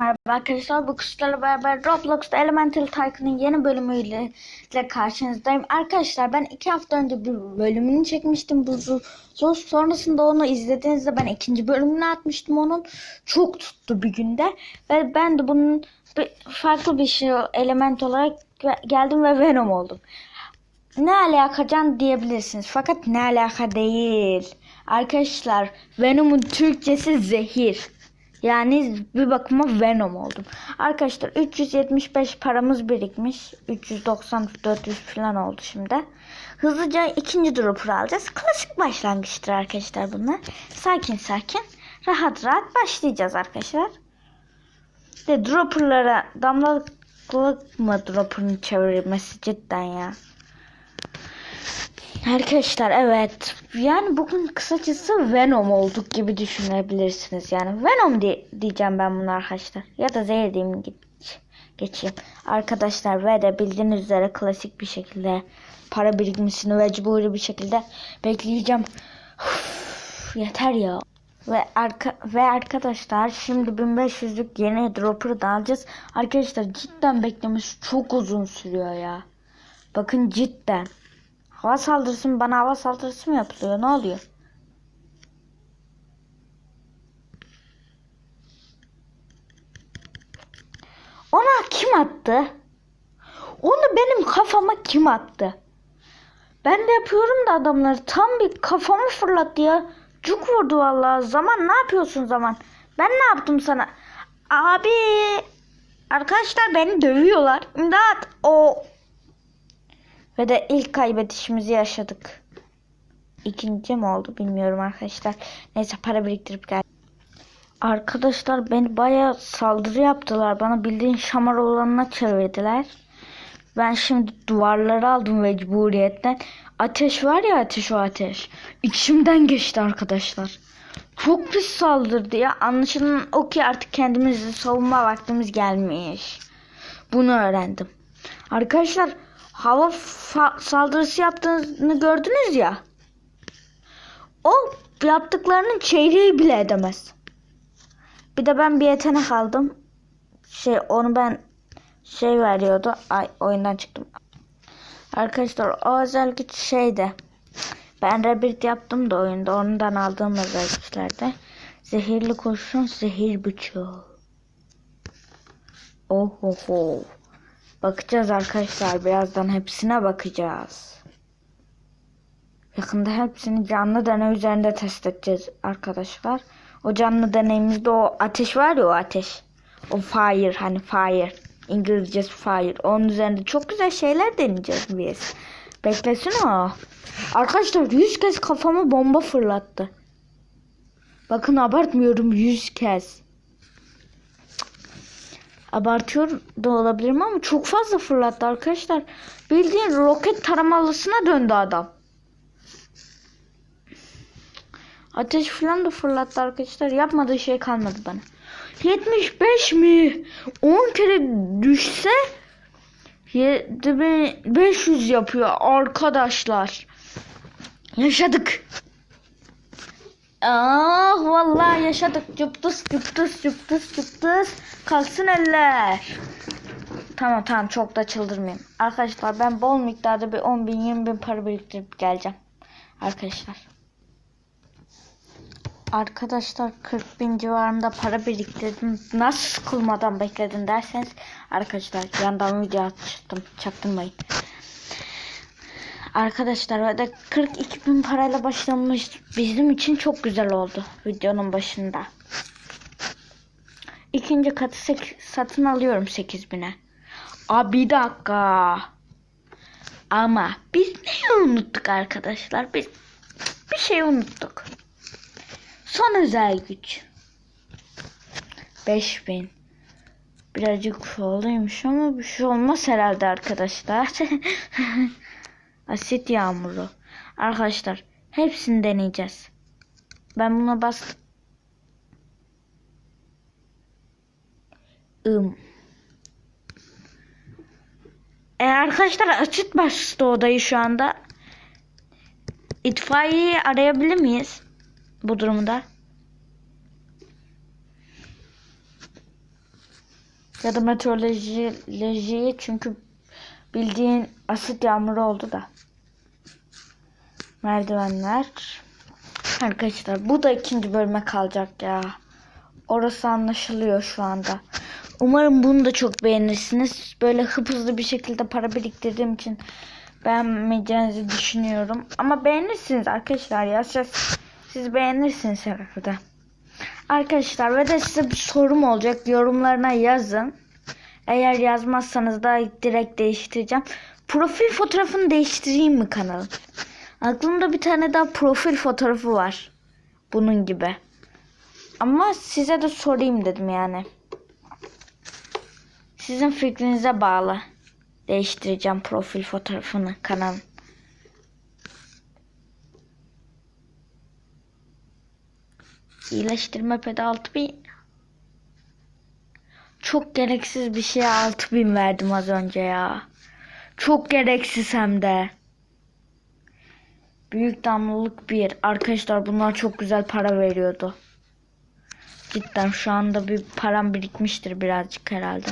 Merhaba arkadaşlar bu kuşlarla beraber Roblox'ta Elemental Tycoon'un yeni bölümüyle ile karşınızdayım. Arkadaşlar ben iki hafta önce bir bölümünü çekmiştim bu. Sonrasında onu izlediğinizde ben ikinci bölümünü atmıştım onun. Çok tuttu bir günde. Ve ben de bunun bir, farklı bir şey element olarak geldim ve Venom oldum. Ne alaka can diyebilirsiniz fakat ne alaka değil. Arkadaşlar Venom'un Türkçesi zehir. Yani bir bakıma Venom oldum. Arkadaşlar 375 paramız birikmiş. 390-400 falan oldu şimdi. Hızlıca ikinci dropper alacağız. Klasik başlangıçtır arkadaşlar bunlar. Sakin sakin rahat rahat başlayacağız arkadaşlar. De dropperlara damlalık mı dropper'ın çevirmesi cidden ya. Arkadaşlar evet. Yani bugün kısacası Venom olduk gibi düşünebilirsiniz. Yani Venom diye, diyeceğim ben bunu arkadaşlar. Ya da zehir diyeyim geç, geçeyim. Arkadaşlar ve de bildiğiniz üzere klasik bir şekilde para birikmesini mecburi bir şekilde bekleyeceğim. Uf, yeter ya. Ve arka ve arkadaşlar şimdi 1500'lük yeni dropper da alacağız. Arkadaşlar cidden beklemesi çok uzun sürüyor ya. Bakın cidden Hava saldırısı mı? Bana hava saldırısı mı yapılıyor? Ne oluyor? Ona kim attı? Onu benim kafama kim attı? Ben de yapıyorum da adamları tam bir kafamı fırlattı ya. Cuk vurdu vallahi. Zaman ne yapıyorsun zaman? Ben ne yaptım sana? Abi arkadaşlar beni dövüyorlar. İmdat. O ve de ilk kaybedişimizi yaşadık. İkinci mi oldu bilmiyorum arkadaşlar. Neyse para biriktirip gel. Arkadaşlar beni baya saldırı yaptılar. Bana bildiğin şamar olanına çevirdiler. Ben şimdi duvarları aldım mecburiyetten. Ateş var ya ateş o ateş. İçimden geçti arkadaşlar. Çok pis saldırdı ya. Anlaşılan o ki artık kendimizi savunma vaktimiz gelmiş. Bunu öğrendim. Arkadaşlar hava saldırısı yaptığını gördünüz ya. O yaptıklarının çeyreği bile edemez. Bir de ben bir yetenek aldım. Şey onu ben şey veriyordu. Ay oyundan çıktım. Arkadaşlar o özel güç şeyde. Ben rebirth yaptım da oyunda. Ondan aldığım özel güçlerde. Zehirli kurşun, zehir bıçağı. Oh oh oh. Bakacağız arkadaşlar. Birazdan hepsine bakacağız. Yakında hepsini canlı deney üzerinde test edeceğiz arkadaşlar. O canlı deneyimizde o ateş var ya o ateş. O fire hani fire. İngilizcesi fire. Onun üzerinde çok güzel şeyler deneyeceğiz biz. Beklesin o. Arkadaşlar 100 kez kafama bomba fırlattı. Bakın abartmıyorum 100 kez abartıyor da olabilirim ama çok fazla fırlattı arkadaşlar. Bildiğin roket taramalısına döndü adam. Ateş falan da fırlattı arkadaşlar. Yapmadığı şey kalmadı bana. 75 mi? 10 kere düşse 7500 yapıyor arkadaşlar. Yaşadık. Ah vallahi yaşadık. Cıptıs cıptıs cıptıs cıptıs. Kalksın eller. Tamam tamam çok da çıldırmayayım. Arkadaşlar ben bol miktarda bir 10 bin 20 bin para biriktirip geleceğim. Arkadaşlar. Arkadaşlar 40 bin civarında para biriktirdim. Nasıl sıkılmadan bekledin derseniz. Arkadaşlar yandan video açtım. Çaktırmayın. Arkadaşlar de 42 bin parayla başlamış bizim için çok güzel oldu videonun başında. İkinci katı satın alıyorum 8 bine. Aa bir dakika. Ama biz neyi unuttuk arkadaşlar? Biz bir şey unuttuk. Son özel güç. 5000. Birazcık olaymış ama bir şey olmaz herhalde arkadaşlar. Asit yağmuru. Arkadaşlar hepsini deneyeceğiz. Ben buna bastım. Im. E arkadaşlar açık bastı odayı şu anda. İtfaiyeyi arayabilir miyiz? Bu durumda. Ya da meteorolojiyi çünkü bildiğin asit yağmuru oldu da. Merdivenler. Arkadaşlar bu da ikinci bölüme kalacak ya. Orası anlaşılıyor şu anda. Umarım bunu da çok beğenirsiniz. Böyle hızlı bir şekilde para biriktirdiğim için beğenmeyeceğinizi düşünüyorum. Ama beğenirsiniz arkadaşlar ya. Siz, siz beğenirsiniz herhalde. Arkadaşlar ve de size bir sorum olacak. Yorumlarına yazın. Eğer yazmazsanız da direkt değiştireceğim. Profil fotoğrafını değiştireyim mi kanalın? Aklımda bir tane daha profil fotoğrafı var. Bunun gibi. Ama size de sorayım dedim yani. Sizin fikrinize bağlı. Değiştireceğim profil fotoğrafını kanalın. İyileştirme pedi 6000. Çok gereksiz bir şeye 6000 verdim az önce ya. Çok gereksiz hem de. Büyük damlalık bir. Arkadaşlar bunlar çok güzel para veriyordu. Cidden şu anda bir param birikmiştir birazcık herhalde.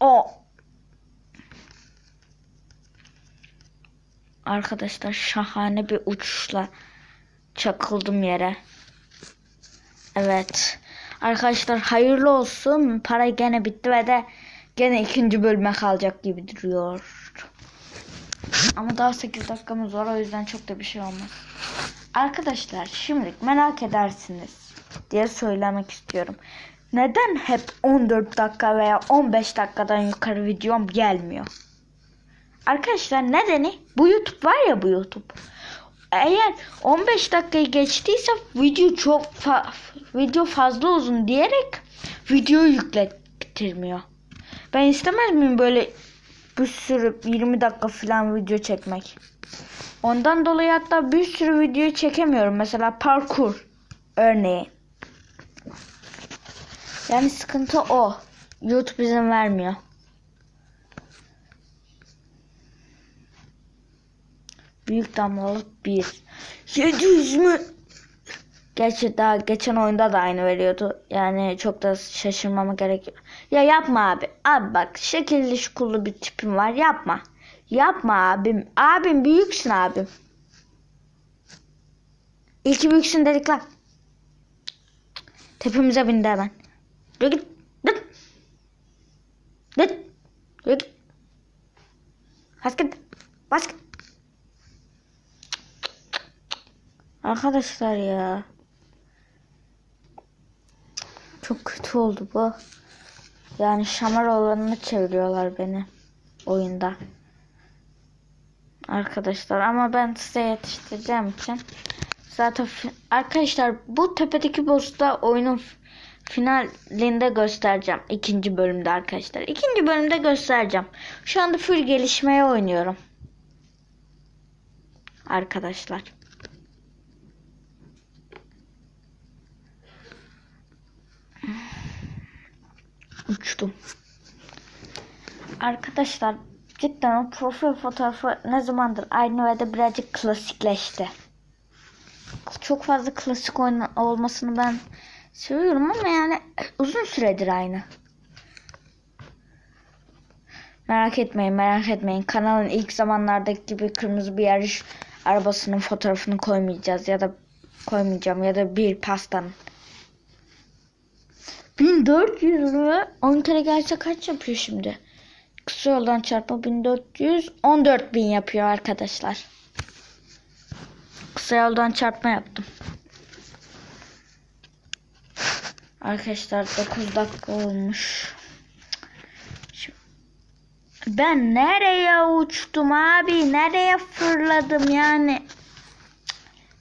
O. Arkadaşlar şahane bir uçuşla çakıldım yere. Evet. Arkadaşlar hayırlı olsun. Para gene bitti ve de gene ikinci bölüme kalacak gibi duruyor. Ama daha 8 dakikamız var o yüzden çok da bir şey olmaz. Arkadaşlar şimdilik merak edersiniz diye söylemek istiyorum. Neden hep 14 dakika veya 15 dakikadan yukarı videom gelmiyor? Arkadaşlar nedeni bu YouTube var ya bu YouTube. Eğer 15 dakikayı geçtiyse video çok fa- video fazla uzun diyerek videoyu yüklettirmiyor. Ben istemez miyim böyle bir sürü 20 dakika falan video çekmek? Ondan dolayı hatta bir sürü video çekemiyorum. Mesela parkur örneği. Yani sıkıntı o. YouTube izin vermiyor. Büyük damlalık 1. 700 mü? Gerçi daha geçen oyunda da aynı veriyordu. Yani çok da şaşırmama gerek yok. Ya yapma abi. Abi bak şekilli şukullu bir tipim var. Yapma. Yapma abim. Abim büyüksün abim. İyi ki büyüksün dedik lan. Tepemize bindi hemen. Dur git. Dur. Dur. Dur git. Bas git. Bas git. Arkadaşlar ya. Çok kötü oldu bu. Yani şamar olanını çeviriyorlar beni oyunda. Arkadaşlar ama ben size yetiştireceğim için zaten arkadaşlar bu tepedeki boss'ta oyunun finalinde göstereceğim. ikinci bölümde arkadaşlar. İkinci bölümde göstereceğim. Şu anda full gelişmeye oynuyorum. Arkadaşlar. Uçtum. Arkadaşlar cidden o profil fotoğrafı ne zamandır aynı ve de birazcık klasikleşti. Çok fazla klasik olmasını ben seviyorum ama yani uzun süredir aynı. Merak etmeyin merak etmeyin. Kanalın ilk zamanlardaki gibi kırmızı bir yarış arabasının fotoğrafını koymayacağız ya da koymayacağım ya da bir pastanın. 1400 mü? 10 kere gelse kaç yapıyor şimdi? Kısa yoldan çarpma 1400 14000 yapıyor arkadaşlar. Kısa yoldan çarpma yaptım. Arkadaşlar 9 dakika olmuş. Ben nereye uçtum abi? Nereye fırladım yani?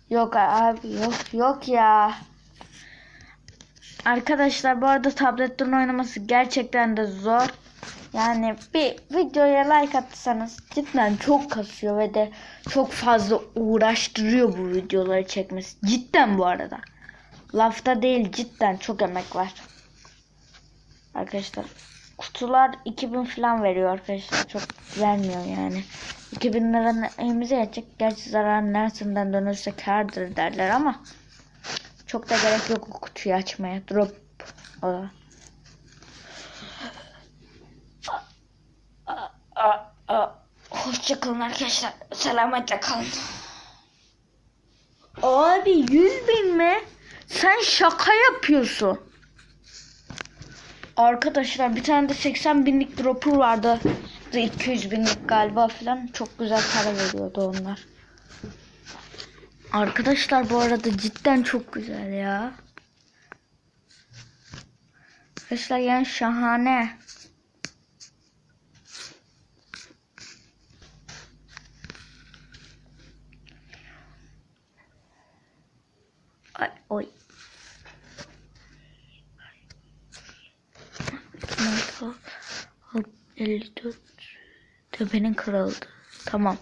Yok abi yok yok ya. Arkadaşlar bu arada tabletten oynaması gerçekten de zor. Yani bir videoya like atsanız cidden çok kasıyor ve de çok fazla uğraştırıyor bu videoları çekmesi. Cidden bu arada. Lafta değil cidden çok emek var. Arkadaşlar kutular 2000 falan veriyor arkadaşlar. Çok vermiyor yani. 2000 liranın elimize yetecek. Gerçi zarar neresinden dönürse kârdır derler ama çok da gerek yok o kutuyu açmaya. Drop. Hoşçakalın arkadaşlar. Selametle kalın. Abi 100 bin mi? Sen şaka yapıyorsun. Arkadaşlar bir tane de 80 binlik dropper vardı. 200 binlik galiba falan. Çok güzel para veriyordu onlar. Arkadaşlar bu arada cidden çok güzel ya. Arkadaşlar yani şahane. Ay, oy. Hop, hop, 54 tepenin kırıldı. Tamam.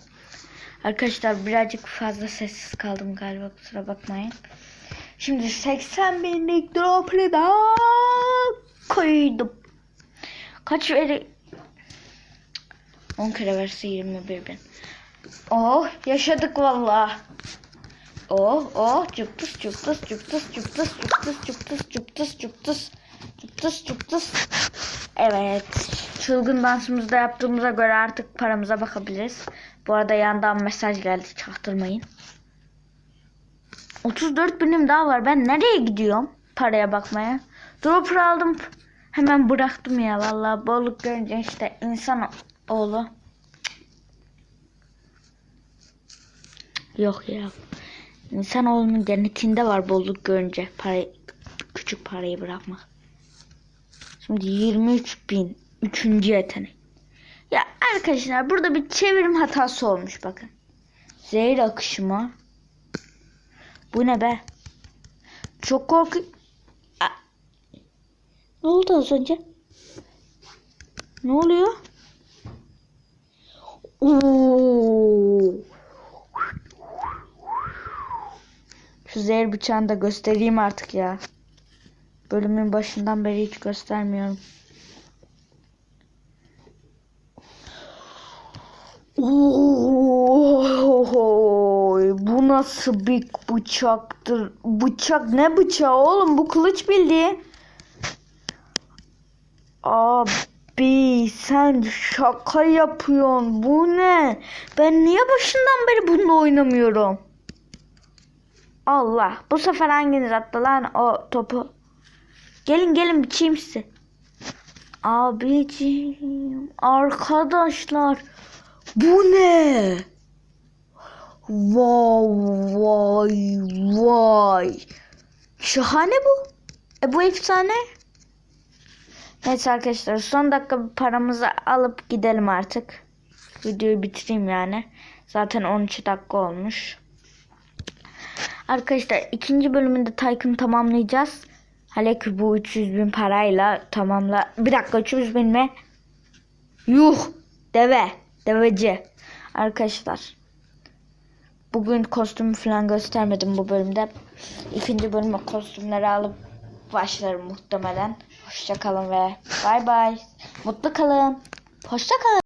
Arkadaşlar birazcık fazla sessiz kaldım galiba kusura bakmayın. Şimdi 80 binlik drop'u da koydum. Kaç veri? 10 kere verse 21 bin. Oh yaşadık valla. Oh oh cıptıs cıptıs cıptıs cıptıs cıptıs cıptıs cıptıs cıptıs cıptıs cıptıs. Evet. Çılgın dansımızda yaptığımıza göre artık paramıza bakabiliriz. Bu arada yandan mesaj geldi çaktırmayın. 34 binim daha var. Ben nereye gidiyorum paraya bakmaya? Dropper aldım. Hemen bıraktım ya vallahi bolluk görünce işte insan oğlu. Yok ya. İnsanoğlunun genetiğinde var bolluk görünce parayı, küçük parayı bırakmak. Şimdi 23 bin. Üçüncü yetenek. Ya arkadaşlar burada bir çevirim hatası olmuş bakın. Zehir akışı mı? Bu ne be? Çok korku... Aa! Ne oldu az önce? Ne oluyor? Oo! Şu zehir bıçağını da göstereyim artık ya. Bölümün başından beri hiç göstermiyorum. Oy, bu nasıl bir bıçaktır? Bıçak ne bıçağı oğlum? Bu kılıç bildiğin. Abi sen şaka yapıyorsun. Bu ne? Ben niye başından beri bununla oynamıyorum? Allah. Bu sefer hanginiz attı lan o topu? Gelin gelin biçeyim size. Abiciğim. Arkadaşlar. Bu ne? Vay vay vay. Şahane bu. E bu efsane. Neyse arkadaşlar son dakika paramızı alıp gidelim artık. Videoyu bitireyim yani. Zaten 13 dakika olmuş. Arkadaşlar ikinci bölümünde Tycoon tamamlayacağız. Hele ki bu 300 bin parayla tamamla. Bir dakika 300 bin mi? Yuh deve. Deveci. Arkadaşlar. Bugün kostümü falan göstermedim bu bölümde. İkinci bölüme kostümleri alıp başlarım muhtemelen. Hoşça kalın ve bay bay. Mutlu kalın. Hoşça kalın.